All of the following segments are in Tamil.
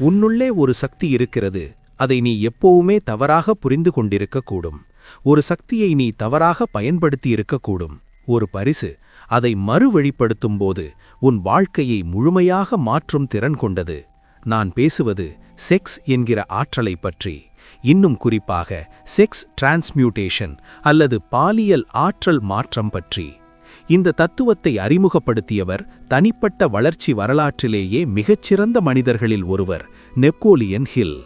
உன்னுள்ளே ஒரு சக்தி இருக்கிறது. அதை நீ எப்போவுமே தவறாக புரிந்து கொண்டிருக்கக்கூடும். ஒரு சக்தியை நீ தவறாக பயன்படுத்தி இருக்கக்கூடும். ஒரு பரிசு அதை மறுவழிப்படுத்தும்போது உன் வாழ்க்கையை முழுமையாக மாற்றும் திறன் கொண்டது. நான் பேசுவது செக்ஸ் என்கிற ஆற்றலை பற்றி. இன்னும் குறிப்பாக செக்ஸ் டிரான்ஸ்மியூட்டேஷன் அல்லது பாலியல் ஆற்றல் மாற்றம் பற்றி. இந்த தத்துவத்தை அறிமுகப்படுத்தியவர் தனிப்பட்ட வளர்ச்சி வரலாற்றிலேயே மிகச்சிறந்த மனிதர்களில் ஒருவர் Napoleon Hill.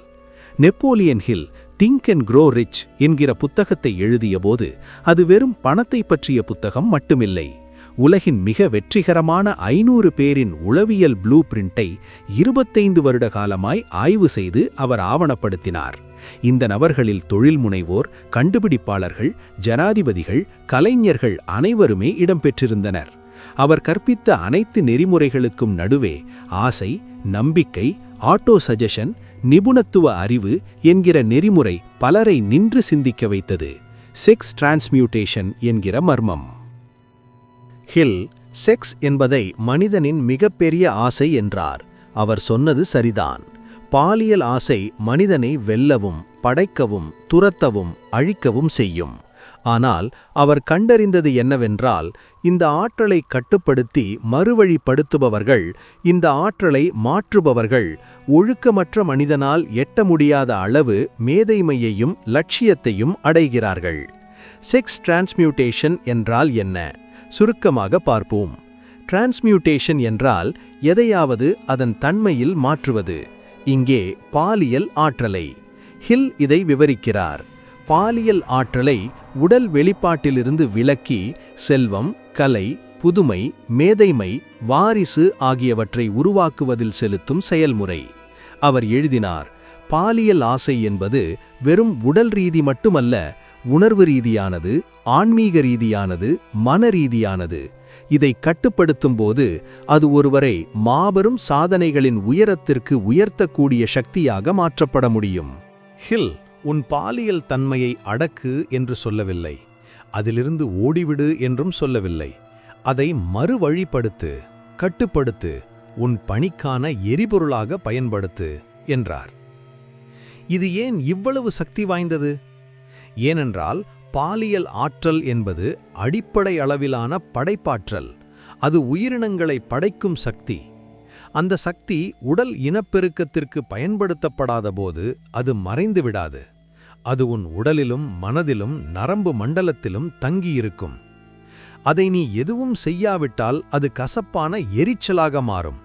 Napoleon Hill Think and Grow Rich என்கிற புத்தகத்தை எழுதியபோது அது வெறும் பணத்தை பற்றிய புத்தகம் மட்டுமில்லை. உலகின் மிக வெற்றிகரமான ஐநூறு பேரின் உளவியல் ப்ளூ பிரிண்டை இருபத்தைந்து வருட காலமாய் ஆய்வு செய்து அவர் ஆவணப்படுத்தினார். இந்த நபர்களில் தொழில் முனைவோர் கண்டுபிடிப்பாளர்கள் ஜனாதிபதிகள் கலைஞர்கள் அனைவருமே இடம்பெற்றிருந்தனர். அவர் கற்பித்த அனைத்து நெறிமுறைகளுக்கும் நடுவே ஆசை நம்பிக்கை ஆட்டோ சஜஷன் நிபுணத்துவ அறிவு என்கிற நெறிமுறை பலரை நின்று சிந்திக்க வைத்தது. செக்ஸ் டிரான்ஸ்மியூட்டேஷன் என்கிற மர்மம். ஹில் செக்ஸ் என்பதை மனிதனின் மிகப்பெரிய ஆசை என்றார். அவர் சொன்னது சரிதான். பாலியல் ஆசை மனிதனை வெல்லவும் படைக்கவும் துரத்தவும் அழிக்கவும் செய்யும். ஆனால் அவர் கண்டறிந்தது என்னவென்றால் இந்த ஆற்றலை கட்டுப்படுத்தி மறுவழிப்படுத்துபவர்கள் இந்த ஆற்றலை மாற்றுபவர்கள் ஒழுக்கமற்ற மனிதனால் எட்ட முடியாத அளவு மேதைமையையும் லட்சியத்தையும் அடைகிறார்கள். செக்ஸ் டிரான்ஸ்மியூட்டேஷன் என்றால் என்ன? சுருக்கமாக பார்ப்போம். டிரான்ஸ்மியூட்டேஷன் என்றால் எதையாவது அதன் தன்மையில் மாற்றுவது. இங்கே பாலியல் ஆற்றலை. ஹில் இதை விவரிக்கிறார். பாலியல் ஆற்றலை உடல் வெளிப்பாட்டிலிருந்து விலக்கி செல்வம் கலை புதுமை மேதைமை வாரிசு ஆகியவற்றை உருவாக்குவதில் செலுத்தும் செயல்முறை. அவர் எழுதினார் பாலியல் ஆசை என்பது வெறும் உடல் ரீதி மட்டுமல்ல உணர்வு ரீதியானது ஆன்மீக ரீதியானது மன ரீதியானது. இதை கட்டுப்படுத்தும் போது அது ஒருவரை மாபெரும் சாதனைகளின் உயரத்திற்கு உயர்த்தக்கூடிய சக்தியாக மாற்றப்பட முடியும். ஹில் உன் பாலியல் தன்மையை அடக்கு என்று சொல்லவில்லை. அதிலிருந்து ஓடிவிடு என்றும் சொல்லவில்லை. அதை மறுவழிப்படுத்து கட்டுப்படுத்து உன் பணிக்கான எரிபொருளாக பயன்படுத்து என்றார். இது ஏன் இவ்வளவு சக்தி வாய்ந்தது? ஏனென்றால் பாலியல் ஆற்றல் என்பது அடிப்படை அளவிலான படைப்பாற்றல். அது உயிரினங்களை படைக்கும் சக்தி. அந்த சக்தி உடல் இனப்பெருக்கத்திற்கு பயன்படுத்தப்படாதபோது அது மறைந்து விடாது. அது உன் உடலிலும் மனதிலும் நரம்பு மண்டலத்திலும் தங்கியிருக்கும். அதை நீ எதுவும் செய்யாவிட்டால் அது கசப்பான எரிச்சலாக மாறும்.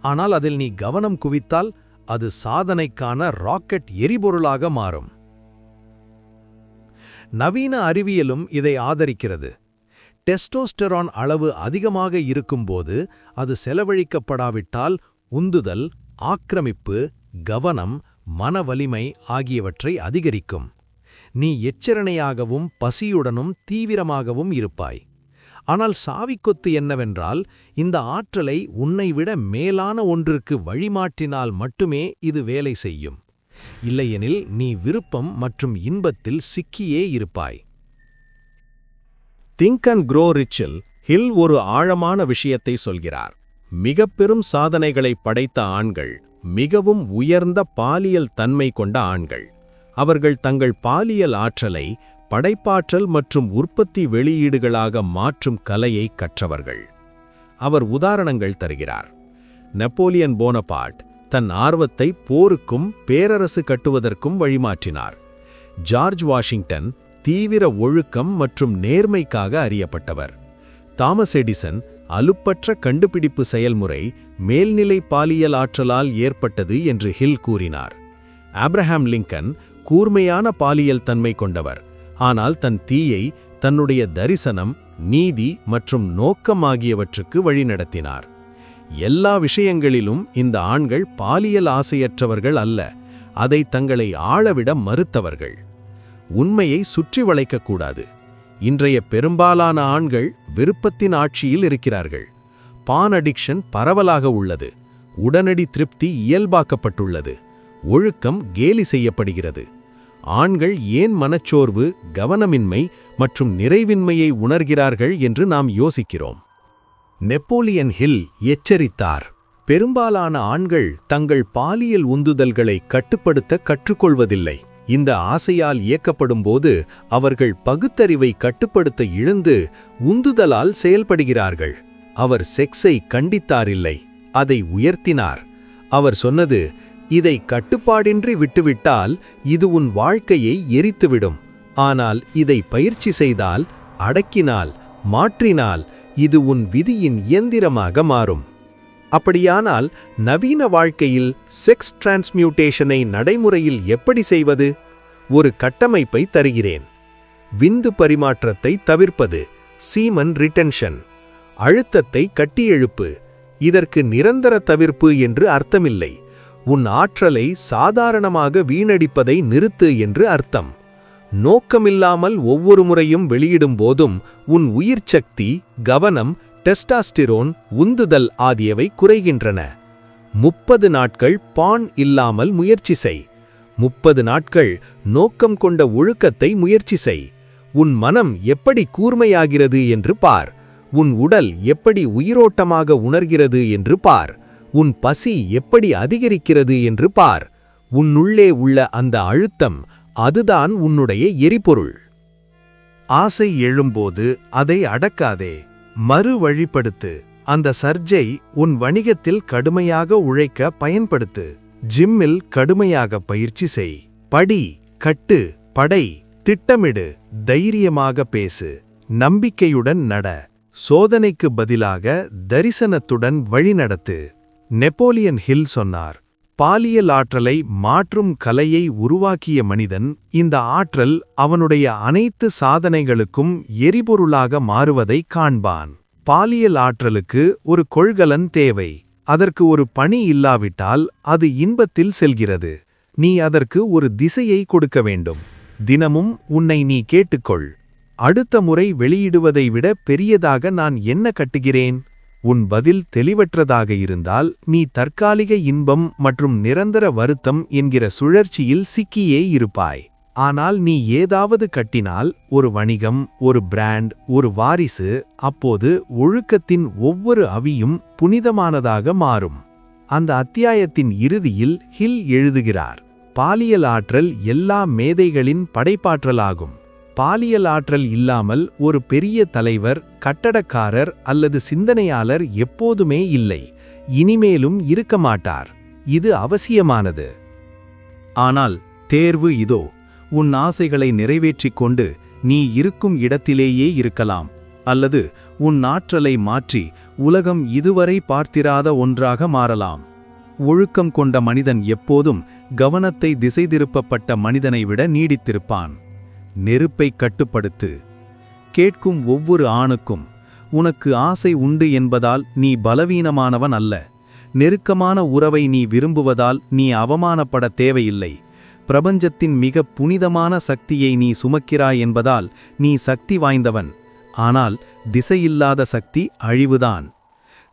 ஆனால் அதில் நீ கவனம் குவித்தால் அது சாதனைக்கான ராக்கெட் எரிபொருளாக மாறும். நவீன அறிவியலும் இதை ஆதரிக்கிறது. டெஸ்டோஸ்டெரான் அளவு அதிகமாக இருக்கும்போது அது செலவழிக்கப்படாவிட்டால் உந்துதல் ஆக்கிரமிப்பு கவனம் மன வலிமை ஆகியவற்றை அதிகரிக்கும். நீ எச்சரணையாகவும் பசியுடனும் தீவிரமாகவும் இருப்பாய். ஆனால் சாவிக்கொத்து என்னவென்றால் இந்த ஆற்றலை உன்னை விட மேலான ஒன்றுக்கு வழிமாற்றினால் மட்டுமே இது வேலை செய்யும். இல்லையெனில் நீ விருப்பம் மற்றும் இன்பத்தில் சிக்கியே இருப்பாய். திங்க் அண்ட் க்ரோ ரிச்சில் ஹில் ஒரு ஆழமான விஷயத்தை சொல்கிறார். மிக பெரும் சாதனைகளை படைத்த ஆண்கள் மிகவும் உயர்ந்த பாலியல் தன்மை கொண்ட ஆண்கள். அவர்கள் தங்கள் பாலியல் ஆற்றலை படைப்பாற்றல் மற்றும் உற்பத்தி வெளியீடுகளாக மாற்றும் கலையை கற்றவர்கள். அவர் உதாரணங்கள் தருகிறார். நெப்போலியன் போனபார்ட் தன் ஆர்வத்தை போருக்கும் பேரரசு கட்டுவதற்கும் வழிமாற்றினார். ஜார்ஜ் வாஷிங்டன் தீவிர ஒழுக்கம் மற்றும் நேர்மைக்காக அறியப்பட்டவர். தாமஸ் எடிசன் அலுப்பற்ற கண்டுபிடிப்பு செயல்முறை மேல்நிலை பாலியல் ஆற்றலால் ஏற்பட்டது என்று ஹில் கூறினார். ஆப்ரஹாம் லிங்கன் கூர்மையான பாலியல் தன்மை கொண்டவர் ஆனால் தன் தீயை தன்னுடைய தரிசனம் நீதி மற்றும் நோக்கம் ஆகியவற்றுக்கு வழிநடத்தினார். எல்லா விஷயங்களிலும் இந்த ஆண்கள் பாலியல் ஆசையற்றவர்கள் அல்ல அதை தங்களை ஆளவிட மறுத்தவர்கள். உண்மையை சுற்றி வளைக்கக்கூடாது இன்றைய பெரும்பாலான ஆண்கள் விருப்பத்தின் ஆட்சியில் இருக்கிறார்கள். பான் அடிக்ஷன் பரவலாக உள்ளது. உடனடி திருப்தி இயல்பாக்கப்பட்டுள்ளது. ஒழுக்கம் கேலி செய்யப்படுகிறது. ஆண்கள் ஏன் மனச்சோர்வு கவனமின்மை மற்றும் நிறைவின்மையை உணர்கிறார்கள் என்று நாம் யோசிக்கிறோம். நெப்போலியன் ஹில் எச்சரித்தார். பெரும்பாலான ஆண்கள் தங்கள் பாலியல் உந்துதல்களை கட்டுப்படுத்த கற்றுக்கொள்வதில்லை. இந்த ஆசையால் இயக்கப்படும் போது அவர்கள் பகுத்தறிவை கட்டுப்படுத்த இழந்து உந்துதலால் செயல்படுகிறார்கள். அவர் செக்ஸை கண்டித்தாரில்லை அதை உயர்த்தினார். அவர் சொன்னது இதை கட்டுப்பாடின்றி விட்டுவிட்டால் இது உன் வாழ்க்கையை எரித்துவிடும். ஆனால் இதை பயிற்சி செய்தால் அடக்கினால் மாற்றினால் இது உன் விதியின் இயந்திரமாக மாறும். அப்படியானால் நவீன வாழ்க்கையில் செக்ஸ் டிரான்ஸ்மியூட்டேஷனை நடைமுறையில் எப்படி செய்வது? ஒரு கட்டமைப்பை தருகிறேன். விந்து பரிமாற்றத்தை தவிர்ப்பது சீமன் ரிட்டென்ஷன் அழுத்தத்தை கட்டியெழுப்பு. இதற்கு நிரந்தர தவிர்ப்பு என்று அர்த்தமில்லை. உன் ஆற்றலை சாதாரணமாக வீணடிப்பதை நிறுத்து என்று அர்த்தம். நோக்கமில்லாமல் ஒவ்வொரு முறையும் வெளியிடும் போதும் உன் உயிர் சக்தி கவனம் டெஸ்டாஸ்டிரோன் உந்துதல் ஆகியவை குறைகின்றன. முப்பது நாட்கள் பான் இல்லாமல் முயற்சி செய். முப்பது நாட்கள் நோக்கம் கொண்ட ஒழுக்கத்தை முயற்சி செய். உன் மனம் எப்படி கூர்மையாகிறது என்று பார். உன் உடல் எப்படி உயிரோட்டமாக உணர்கிறது என்று பார். உன் பசி எப்படி அதிகரிக்கிறது என்று பார். உன்னுள்ளே உள்ள அந்த அழுத்தம் அதுதான் உன்னுடைய எரிபொருள். ஆசை எழும்போது அதை அடக்காதே. மறு வழிப்படுத்து. அந்த சர்ஜை உன் வணிகத்தில் கடுமையாக உழைக்க பயன்படுத்து. ஜிம்மில் கடுமையாக பயிற்சி செய். படி கட்டு படை திட்டமிடு தைரியமாக பேசு. நம்பிக்கையுடன் நட. சோதனைக்கு பதிலாக தரிசனத்துடன் வழிநடத்து. நெப்போலியன் ஹில் சொன்னார். பாலியல் ஆற்றலை மாற்றும் கலையை உருவாக்கிய மனிதன் இந்த ஆற்றல் அவனுடைய அனைத்து சாதனைகளுக்கும் எரிபொருளாக மாறுவதை காண்பான். பாலியல் ஆற்றலுக்கு ஒரு கொள்கலன் தேவை. அதற்கு ஒரு பணி இல்லாவிட்டால் அது இன்பத்தில் செல்கிறது. நீ அதற்கு ஒரு திசையை கொடுக்க வேண்டும். தினமும் உன்னை நீ கேட்டுக்கொள். அடுத்த முறை வெளியிடுவதை விட பெரியதாக நான் என்ன கட்டுகிறேன்? உன் பதில் தெளிவற்றதாக இருந்தால் நீ தற்காலிக இன்பம் மற்றும் நிரந்தர வருத்தம் என்கிற சுழற்சியில் சிக்கியே இருப்பாய். ஆனால் நீ ஏதாவது கட்டினால் ஒரு வணிகம் ஒரு பிராண்ட் ஒரு வாரிசு அப்போது ஒழுக்கத்தின் ஒவ்வொரு அவியும் புனிதமானதாக மாறும். அந்த அத்தியாயத்தின் இறுதியில் ஹில் எழுதுகிறார் பாலியல் ஆற்றல் எல்லா மேதைகளின் படைப்பாற்றலாகும். பாலியல் ஆற்றல் இல்லாமல் ஒரு பெரிய தலைவர் கட்டடக்காரர் அல்லது சிந்தனையாளர் எப்போதுமே இல்லை. இனிமேலும் இருக்க மாட்டார். இது அவசியமானது. ஆனால் தேர்வு இதோ. உன் ஆசைகளை நிறைவேற்றிக் கொண்டு நீ இருக்கும் இடத்திலேயே இருக்கலாம். அல்லது உன் ஆற்றலை மாற்றி உலகம் இதுவரை பார்த்திராத ஒன்றாக மாறலாம். ஒழுக்கம் கொண்ட மனிதன் எப்போதும் கவனத்தை திசை திருப்பப்பட்ட மனிதனை விட நீடித்திருப்பான். நெருப்பை கட்டுப்படுத்து. கேட்கும் ஒவ்வொரு ஆணுக்கும் உனக்கு ஆசை உண்டு என்பதால் நீ பலவீனமானவன் அல்ல. நெருக்கமான உறவை நீ விரும்புவதால் நீ அவமானப்பட தேவையில்லை. பிரபஞ்சத்தின் மிக புனிதமான சக்தியை நீ சுமக்கிறாய் என்பதால் நீ சக்தி வாய்ந்தவன். ஆனால் திசையில்லாத சக்தி அழிவுதான்.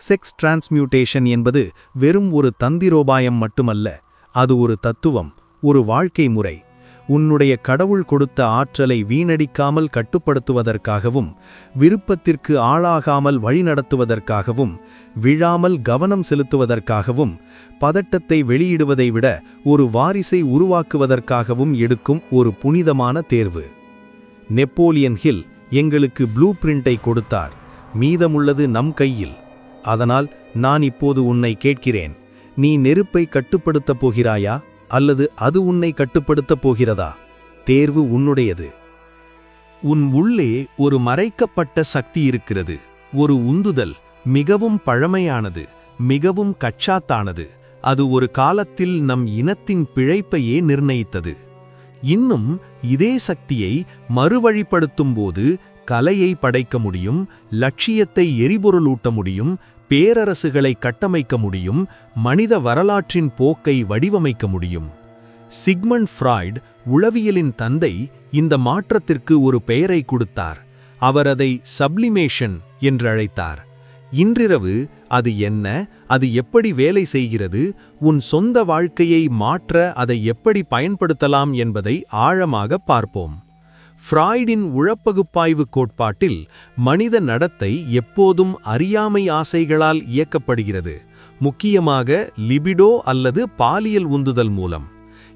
செக்ஸ் டிரான்ஸ்மியூட்டேஷன் என்பது வெறும் ஒரு தந்திரோபாயம் மட்டுமல்ல. அது ஒரு தத்துவம் ஒரு வாழ்க்கை முறை. உன்னுடைய கடவுள் கொடுத்த ஆற்றலை வீணடிக்காமல் கட்டுப்படுத்துவதற்காகவும் விருப்பத்திற்கு ஆளாகாமல் வழிநடத்துவதற்காகவும் விழாமல் கவனம் செலுத்துவதற்காகவும் பதட்டத்தை வெளியிடுவதை விட ஒரு வாரிசை உருவாக்குவதற்காகவும் எடுக்கும் ஒரு புனிதமான தேர்வு. நெப்போலியன் ஹில் எங்களுக்கு ப்ளூ பிரிண்டை கொடுத்தார் மீதமுள்ளது நம் கையில். அதனால் நான் இப்போது உன்னை கேட்கிறேன் நீ நெருப்பை கட்டுப்படுத்தப் போகிறாயா? அல்லது அது உன்னை கட்டுப்படுத்தப் போகிறதா? தேர்வு உன்னுடையது. உன் உள்ளே ஒரு மறைக்கப்பட்ட சக்தி இருக்கிறது. ஒரு உந்துதல் மிகவும் பழமையானது மிகவும் கச்சாத்தானது. அது ஒரு காலத்தில் நம் இனத்தின் பிழைப்பையே நிர்ணயித்தது. இன்னும் இதே சக்தியை மறுவழிப்படுத்தும் போது கலையை படைக்க முடியும் லட்சியத்தை எரிபொருளூட்ட முடியும் பேரரசுகளை கட்டமைக்க முடியும் மனித வரலாற்றின் போக்கை வடிவமைக்க முடியும். சிக்மண்ட் ஃப்ராய்ட் உளவியலின் தந்தை இந்த மாற்றத்திற்கு ஒரு பெயரை கொடுத்தார். அவர் அதை சப்ளிமேஷன் என்று அழைத்தார். இன்றிரவு அது என்ன அது எப்படி வேலை செய்கிறது உன் சொந்த வாழ்க்கையை மாற்ற அதை எப்படி பயன்படுத்தலாம் என்பதை ஆழமாக பார்ப்போம். ஃப்ராய்டின் உழப்பகுப்பாய்வு கோட்பாட்டில் மனித நடத்தை எப்போதும் அறியாமை ஆசைகளால் இயக்கப்படுகிறது. முக்கியமாக லிபிடோ அல்லது பாலியல் உந்துதல் மூலம்.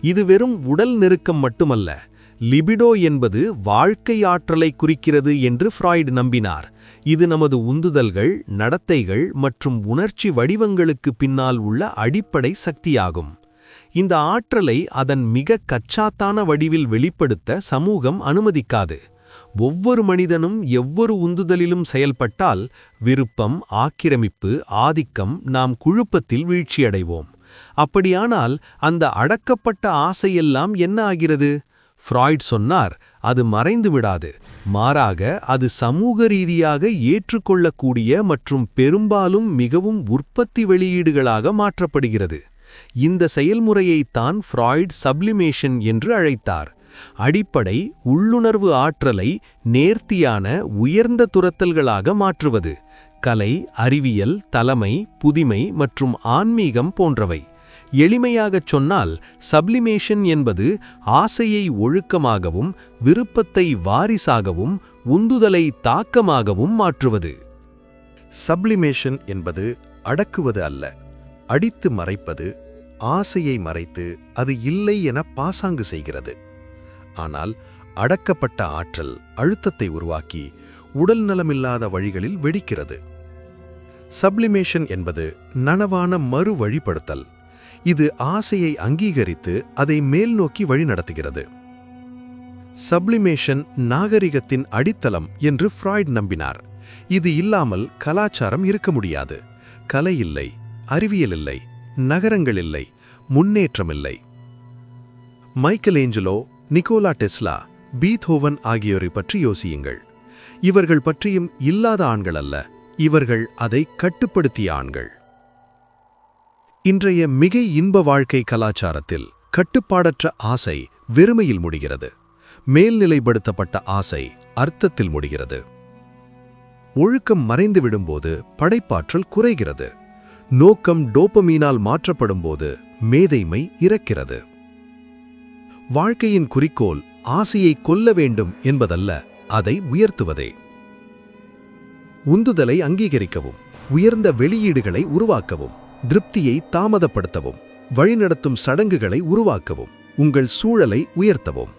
இது வெறும் உடல் நெருக்கம் மட்டுமல்ல லிபிடோ என்பது வாழ்க்கை ஆற்றலை குறிக்கிறது என்று ஃப்ராய்டு நம்பினார். இது நமது உந்துதல்கள் நடத்தைகள் மற்றும் உணர்ச்சி வடிவங்களுக்கு பின்னால் உள்ள அடிப்படை சக்தியாகும். இந்த ஆற்றலை அதன் மிக கச்சாத்தான வடிவில் வெளிப்படுத்த சமூகம் அனுமதிக்காது. ஒவ்வொரு மனிதனும் எவ்வொரு உந்துதலிலும் செயல்பட்டால் விருப்பம் ஆக்கிரமிப்பு ஆதிக்கம் நாம் குழுப்பத்தில் வீழ்ச்சியடைவோம். அப்படியானால் அந்த அடக்கப்பட்ட ஆசையெல்லாம் என்ன ஆகிறது? ஃப்ராய்ட் சொன்னார் அது மறைந்து விடாது. மாறாக அது சமூக ரீதியாக ஏற்றுக்கொள்ளக்கூடிய மற்றும் பெரும்பாலும் மிகவும் உற்பத்தி வெளியீடுகளாக மாற்றப்படுகிறது. இந்த செயல்முறையைத்தான் ஃப்ராய்ட் சப்ளிமேஷன் என்று அழைத்தார். அடிப்படை உள்ளுணர்வு ஆற்றலை நேர்த்தியான உயர்ந்த துரத்தல்களாக மாற்றுவது கலை அறிவியல் தலைமை புதிமை மற்றும் ஆன்மீகம் போன்றவை. எளிமையாகச் சொன்னால் சப்ளிமேஷன் என்பது ஆசையை ஒழுக்கமாகவும் விருப்பத்தை வாரிசாகவும் உந்துதலை தாக்கமாகவும் மாற்றுவது. சப்ளிமேஷன் என்பது அடக்குவது அல்ல அடித்து மறைப்பது ஆசையை மறைத்து அது இல்லை என பாசாங்கு செய்கிறது. ஆனால் அடக்கப்பட்ட ஆற்றல் அழுத்தத்தை உருவாக்கி உடல் நலமில்லாத வழிகளில் வெடிக்கிறது. சப்ளிமேஷன் என்பது நனவான மறு வழிப்படுத்தல் இது ஆசையை அங்கீகரித்து அதை மேல் நோக்கி வழிநடத்துகிறது சப்ளிமேஷன் நாகரிகத்தின் அடித்தளம் என்று ஃப்ராய்ட் நம்பினார். இது இல்லாமல் கலாச்சாரம் இருக்க முடியாது. கலை இல்லை அறிவியல் இல்லை நகரங்கள் இல்லை முன்னேற்றம் இல்லை Michelangelo Nikola Tesla Beethoven ஆகியோரை பற்றி யோசியுங்கள். இவர்கள் பற்றியும் இல்லாத ஆண்கள் அல்ல இவர்கள் அதை கட்டுப்படுத்திய ஆண்கள். இன்றைய மிக இன்ப வாழ்க்கை கலாச்சாரத்தில் கட்டுப்பாடற்ற ஆசை வெறுமையில் முடிகிறது. மேல்நிலைப்படுத்தப்பட்ட ஆசை அர்த்தத்தில் முடிகிறது. ஒழுக்கம் மறைந்து விடும்போது படைப்பாற்றல் குறைகிறது. நோக்கம் டோப்பமீனால் மாற்றப்படும்போது மேதைமை இறக்கிறது. வாழ்க்கையின் குறிக்கோள் ஆசையை கொல்ல வேண்டும் என்பதல்ல அதை உயர்த்துவதே. உந்துதலை அங்கீகரிக்கவும் உயர்ந்த வெளியீடுகளை உருவாக்கவும் திருப்தியை தாமதப்படுத்தவும் வழிநடத்தும் சடங்குகளை உருவாக்கவும் உங்கள் சூழலை உயர்த்தவும்.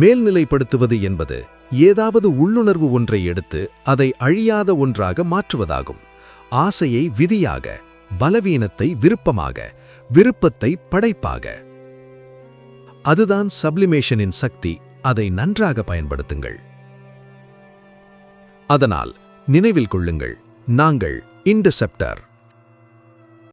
மேல்நிலைப்படுத்துவது என்பது ஏதாவது உள்ளுணர்வு ஒன்றை எடுத்து அதை அழியாத ஒன்றாக மாற்றுவதாகும். ஆசையை விதியாக பலவீனத்தை விருப்பமாக விருப்பத்தை படைப்பாக. அதுதான் சப்ளிமேஷனின் சக்தி அதை நன்றாக பயன்படுத்துங்கள். அதனால் நினைவில் கொள்ளுங்கள் நாங்கள் இன்டர்செப்டர்